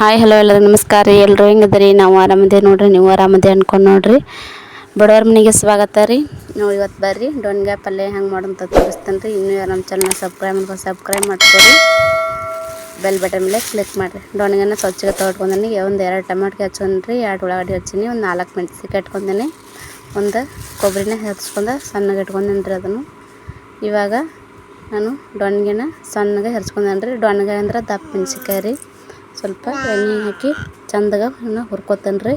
Hi hello ಎಲ್ಲರಿಗೂ ನಮಸ್ಕಾರ ರೀ. ಎಲ್ಲರೂ ಹೆಂಗದ್ರಿ ನಾವು ಆರಾಮದೆ ನೋಡ್ರಿ. ನೀವು ಆರಾಮದೆ ಅನ್ಕೊಂಡು ನೋಡ್ರಿ. ಬಡವ್ರ ಮನೆಗೆ ಸ್ವಾಗತ ರೀ. ನಾವು ಇವತ್ತು ಬರ್ರಿ. ಡೊಣ್ಗೆ ಪಲ್ಯ ಹೆಂಗೆ ಮಾಡೋಂತ ತೋರಿಸ್ತೇನೆ ರೀ. ಇನ್ನೂ ನಮ್ಮ ಚಾನಲ್ ಸಬ್ಸ್ಕ್ರೈಬ್ ಮಾಡ್ಕೊಂಡು ಸಬ್ಸ್ಕ್ರೈಬ್ ಮಾಡ್ಕೊರಿ. ಬೆಲ್ ಬಟನ್ ಮೇಲೆ ಕ್ಲಿಕ್ ಮಾಡಿರಿ. ಡೊಣ್ಗೆನ ಸ್ವಚ್ಛಗೆ ತೊಗೊಟ್ಕೊಂಡೀನಿ ಒಂದು ಎರಡು ಟಮಾಟ್ಗೆ ಹಚ್ಕೊಂಡ್ರಿ. ಎರಡು ಉಳ್ಳಾಗಡ್ಡಿ ಹಚ್ಚೀನಿ. ಒಂದು ನಾಲ್ಕು ಮೆಣಸಿನ್ಕಾಯಿ ಇಟ್ಕೊಂಡೀನಿ. ಒಂದು ಕೊಬ್ಬರಿನ ಹೆಚ್ಕೊಂಡು ಸಣ್ಣಗೆ ಇಟ್ಕೊಂಡೇನಿ ರೀ ಅದನ್ನು. ಇವಾಗ ನಾನು ಡೊಣ್ಗೆನ ಸಣ್ಣಗೆ ಹೆರ್ಚ್ಕೊಂಡೇನಿ ರೀ. ಡೊಣ್ಗಾಯಿ ಅಂದ್ರೆ ದಪ್ಪ ಮೆಣಸಿಕಾಯಿ ರೀ. ಸ್ವಲ್ಪ ಎಣ್ಣೆ ಹಾಕಿ ಚಂದಾಗ ಇನ್ನು ರೀ.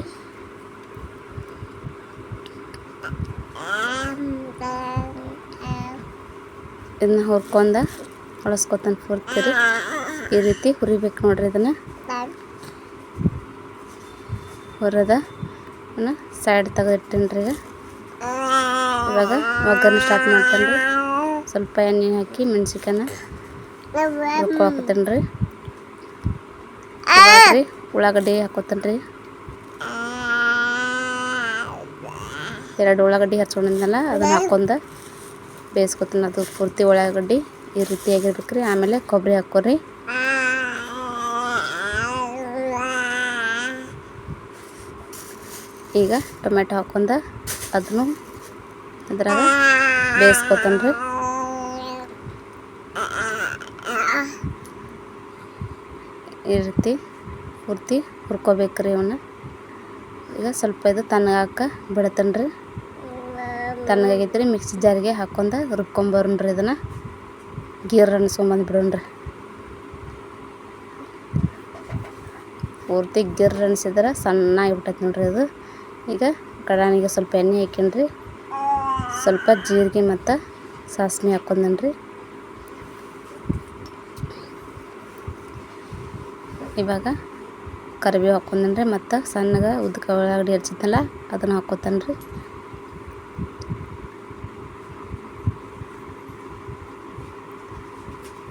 ಇದನ್ನ ಹುರ್ಕೊಂಡ ಹೊಳಸ್ಕೊತಾನೆ ಪೂರ್ತಿ ರೀ. ಈ ರೀತಿ ಹುರಿಬೇಕು ನೋಡ್ರಿ ಇದನ್ನು. ಹುರಿದ ಸೈಡ್ ತೆಗೆದಿಟ್ಟೇನಿ ರೀ ಇವಾಗ ಒಗ್ಗರಣೆ ಸ್ಟಾರ್ಟ್ ಮಾಡ್ತೇನೆ ರೀ. ಸ್ವಲ್ಪ ಎಣ್ಣೆ ಹಾಕಿ ಹಾಕ್ತೇನೆ ರೀ. ರೀ ಉಳ್ಳಾಗಡ್ಡಿ ಹಾಕೋತನ್ರಿ. ಎರಡು ಉಳ್ಳಾಗಡ್ಡಿ ಹಚ್ಕೊಂಡಿದ್ನಲ್ಲ ಅದನ್ನ ಹಾಕೊಂಡು ಬೇಯಿಸ್ಕೊತೀನಿ ಅದು ಪೂರ್ತಿ ಉಳ್ಳಾಗಡ್ಡಿ ಈ ರೀತಿ ಆಗಿರ್ಬೇಕು ರೀ ಆಮೇಲೆ ಕೊಬ್ಬರಿ ಹಾಕೋರಿ. ಈಗ ಟೊಮೆಟೊ ಹಾಕೊಂಡು ಅದನ್ನು ಅದ್ರಾಗ ಬೇಯಿಸ್ಕೊತಾನ್ರಿ. ಈ ರೀತಿ ಪೂರ್ತಿ ಹುರ್ಕೋಬೇಕು ರೀ ಅವನ್ನ ಈಗ ಸ್ವಲ್ಪ ಇದು ತಣ್ಣಗಾಕ ಬಿಡತ್ತೇನೆ ರೀ. ತಣ್ಣಗಾಗೈತೆ ರೀ ಮಿಕ್ಸಿ ಜಾರಿಗೆ ಹಾಕೊಂಡು ರುಬ್ಕೊಂಬರೋಣ್ರಿ ಇದನ್ನು. ಗೀರ್ ಅನ್ಸ್ಕೊಂಬಂದು ಬಿಡೋಣ್ರಿ. ಪೂರ್ತಿ ಗಿರ್ ಅನ್ಸಿದ್ರೆ ಸಣ್ಣ ಆಗಿಬಿಟ್ಟೈತೆ ನೋಡ್ರಿ ಅದು ಈಗ ಕಡಾನಿಗೆ ಸ್ವಲ್ಪ ಎಣ್ಣೆ ಹಾಕ್ಯನ್ರಿ ಸ್ವಲ್ಪ ಜೀರಿಗೆ ಮತ್ತು ಸಾಸಿವೆ ಹಾಕ್ಕೊಂಡೇನಿ ರೀ ಇವಾಗ ಕರಿಬೇವು ಹಾಕ್ಕೊಂಡೇನಿ ರೀ ಮತ್ತು ಸಣ್ಣಗೆ ಉದ್ದಕ್ಕೆ ಉಳ್ಳಾಗಡ್ಡಿ ಹಚ್ಚಿದ್ನಲ್ಲ ಅದನ್ನು ಹಾಕ್ಕೊತಾನೆ ರೀ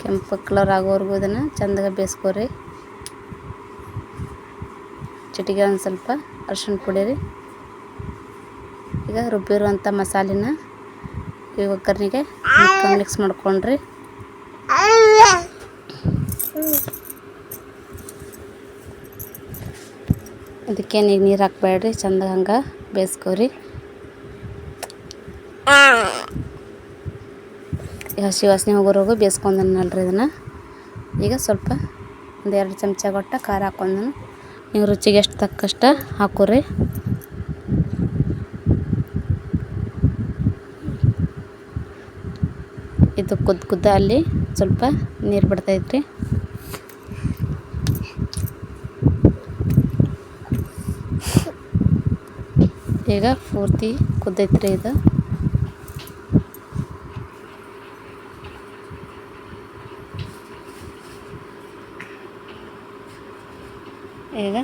ಕೆಂಪು ಕಲರ್ ಆಗೋವರೆಗೂ ಇದನ್ನು ಚಂದಾಗ ಬೇಯಿಸ್ಕೋರಿ. ಚಿಟಿಗೆ ಒಂದು ಸ್ವಲ್ಪ ಅರ್ಶಿಣ ಪುಡಿ ಈಗ ರುಬ್ಬಿರುವಂಥ ಮಸಾಲಿನ ಈ ಒಗ್ಗರಣೆಗೆ ಮಿಕ್ಸ್ ಮಾಡ್ಕೊಂಡ್ರಿ. ಅದಕ್ಕೆ ನೀರು ಹಾಕ್ಬೇಡ್ರಿ ಚಂದ ಹಂಗೆ ಬೇಯಿಸ್ಕೋರಿ ಹಸಿ ವಾಸನೆ ಹೋಗೋವರೆಗೂ ಬೇಯಿಸ್ಕೊಂಡನಲ್ರಿ ಇದನ್ನು. ಈಗ ಸ್ವಲ್ಪ ಒಂದು ಎರಡು ಚಮಚ ಕೊಟ್ಟ ಖಾರ ಹಾಕೊಂಡನು ನೀವು ರುಚಿಗೆ ಎಷ್ಟು ತಕ್ಕಷ್ಟು ಹಾಕೋರಿ. ಇದು ಕುದ್ದು ಕುದ್ದ ಅಲ್ಲಿ ಸ್ವಲ್ಪ ನೀರು ಬಿಡ್ತೈತ್ರಿ ಈಗ ಪೂರ್ತಿ ಕುದ್ದೈತ್ರಿ ಇದು. ಈಗ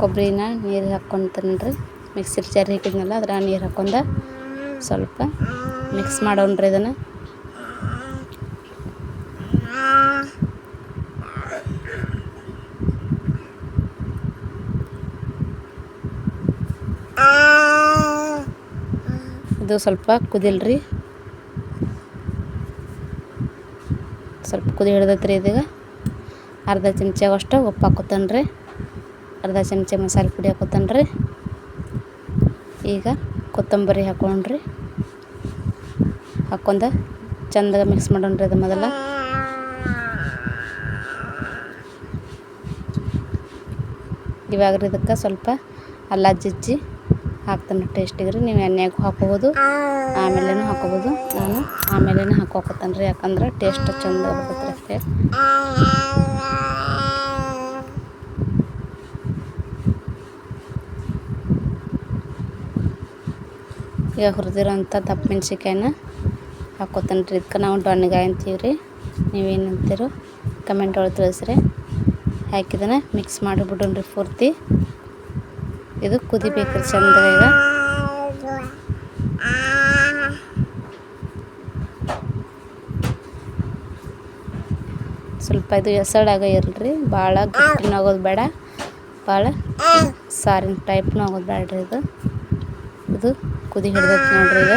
ಕೊಬ್ಬರಿನ ನೀರು ಹಾಕ್ಕೊಂತಾನೆ ರೀ ಮಿಕ್ಸಿರ್ ಜಾರಿ ಹಾಕಿದ್ನಲ್ಲ, ಅದ್ರ ನೀರು ಹಾಕ್ಕೊಂಡ ಸ್ವಲ್ಪ ಮಿಕ್ಸ್ ಮಾಡೋಣ್ರಿ ಇದನ್ನು. ಇದು ಸ್ವಲ್ಪ ಕುದಿಲ್ರಿ ಸ್ವಲ್ಪ ಕುದಿ ಹಿಡ್ದೈತ್ರಿ ಇದೀಗ. ಅರ್ಧ ಚಮಚವಷ್ಟು ಉಪ್ಪು ಹಾಕೋತನ್ರಿ ಅರ್ಧ ಚಮಚ ಮಸಾಲೆ ಪುಡಿ ಹಾಕೋತನ್ರಿ ಈಗ ಕೊತ್ತಂಬರಿ ಹಾಕೊಂಡ್ರಿ ಹಾಕೊಂಡು ಚಂದಾಗ ಮಿಕ್ಸ್ ಮಾಡೋಣ್ರಿ ಅದು ಮೊದಲ. ಇವಾಗ ಇದಕ್ಕೆ ಸ್ವಲ್ಪ ಅಲ್ಲ ಜಜ್ಜಿ ಹಾಕ್ತಾನೆ ಟೇಸ್ಟಿಗೆ ರೀ. ನೀವು ಎಣ್ಣೆಗೆ ಹಾಕೋಬೋದು ಆಮೇಲೆ ಹಾಕೋಬೋದು ನಾನು. ಆಮೇಲೆ ಹಾಕೋಕತ್ತಾನೆ ರೀ ಯಾಕಂದ್ರೆ ಟೇಸ್ಟ್ ಚಂದ ಬರ್ತೈತೆ ಅಷ್ಟೇ ಈಗ ಹುರಿದಿರೋಂಥ ದಪ್ಪ ಮೆಣಸಿಕಾಯಿನ ಹಾಕೋತಾನೆ ರೀ ಇದಕ್ಕೆ ನಾವು ಡೊಣ್ಣಗಾಯಿ ಅಂತೀವಿ ರೀ ನೀವೇನು ಅಂತೀರೋ ಕಮೆಂಟ್ ಒಳಗೆ ತಿಳಿಸ್ರಿ. ಹಾಕಿದನ ಮಿಕ್ಸ್ ಮಾಡಿಬಿಡೋಣ್ರಿ ಪೂರ್ತಿ. ಇದು ಕುದಿಬೇಕು ಚಂದ ಈಗ. ಸ್ವಲ್ಪ ಇದು ಎಸಡಾಗ ಇರಲ್ರಿ ಭಾಳ ಗಟ್ಟಿನ ಆಗೋದು ಬೇಡ. ಭಾಳ ಸಾರಿನ ಟೈಪ್ನೂ ಆಗೋದು ಬೇಡ್ರಿ ಇದು. ಇದು ಕುದಿ ಹಿಡ್ದೈತೆ ನೋಡ್ರಿ ಈಗ.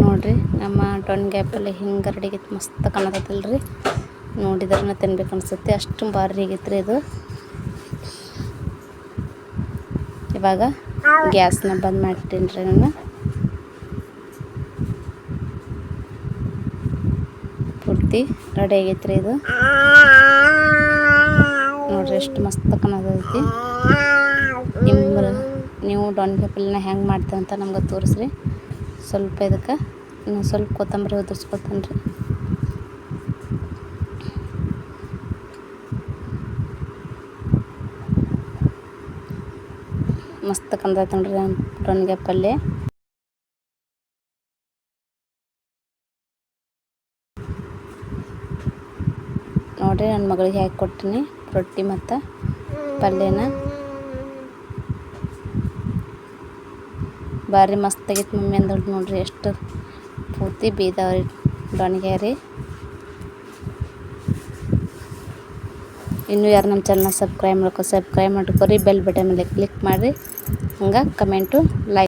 ನೋಡ್ರಿ, ನಮ್ಮ ಗ್ಯಾಪಲ್ಲಿ ಹಿಂಗೆ ರೆಡಿ ಆಗೈತೆ ಮಸ್ತ್ ಕಾಣತೈತಲ್ಲ ರೀ ನೋಡಿದ್ರೆ ತಿನ್ಬೇಕು ಅನ್ಸುತ್ತೆ. ಅಷ್ಟು ಭಾರಿ ರೀ ಇದು. ಇವಾಗ ಗ್ಯಾಸ್ನ ಬಂದ್ ಮಾಡ್ತೀನಿ ರೀ ನಾನು. ಪೂರ್ತಿ ರೆಡಿ ಆಗೈತ್ರಿ ಇದು. ನೋಡ್ರಿ ಎಷ್ಟು ಮಸ್ತ್ ಕಾಣತೈತಿ. ನಿಮ್ಮ ನೀವು ಡೊಣ್ಗೆ ಪಲ್ಯನ ಹೆಂಗೆ ಮಾಡ್ತೀವಿ ಅಂತ ನಮ್ಗೆ ತೋರಿಸ್ರಿ. ಸ್ವಲ್ಪ ಇದಕ್ಕೆ ಇನ್ನು ಸ್ವಲ್ಪ ಕೊತ್ತಂಬರಿ ಉದುರ್ಸ್ಕೊತಾನೆ ರೀ. ಮಸ್ತ್ ಕಂದೈತೆ ನೋಡ್ರಿ ಗ್ಯಾಪ್ ಪಲ್ಯ ನೋಡ್ರಿ ನನ್ನ ಮಗಳಿಗೆ ಹಾಕಿ ಕೊಟ್ಟಿನಿ ರೊಟ್ಟಿ ಮತ್ತು ಪಲ್ಯನ. ಭಾರಿ ಮಸ್ತ್ ಆಗೈತೆ ಮಮ್ಮಿ ಅಂದಳು ನೋಡ್ರಿ, ಎಷ್ಟು ಪೂರ್ತಿ ಬೀದವ್ರಿ ಡೊಣ್ಗೆ ರೀ ಇನ್ನೂ ಯಾರು ನಮ್ಮ ಚಾನಲ್ನ ಸಬ್ಸ್ಕ್ರೈಬ್ ಮಾಡ್ಕೊ ಸಬ್ಸ್ಕ್ರೈಬ್ ಮಾಡ್ಕೊರಿ ಬೆಲ್ ಬಟನ್ ಮೇಲೆ ಕ್ಲಿಕ್ ಮಾಡಿರಿ. ಹಂಗೆ ಕಮೆಂಟು ಲೈಕ್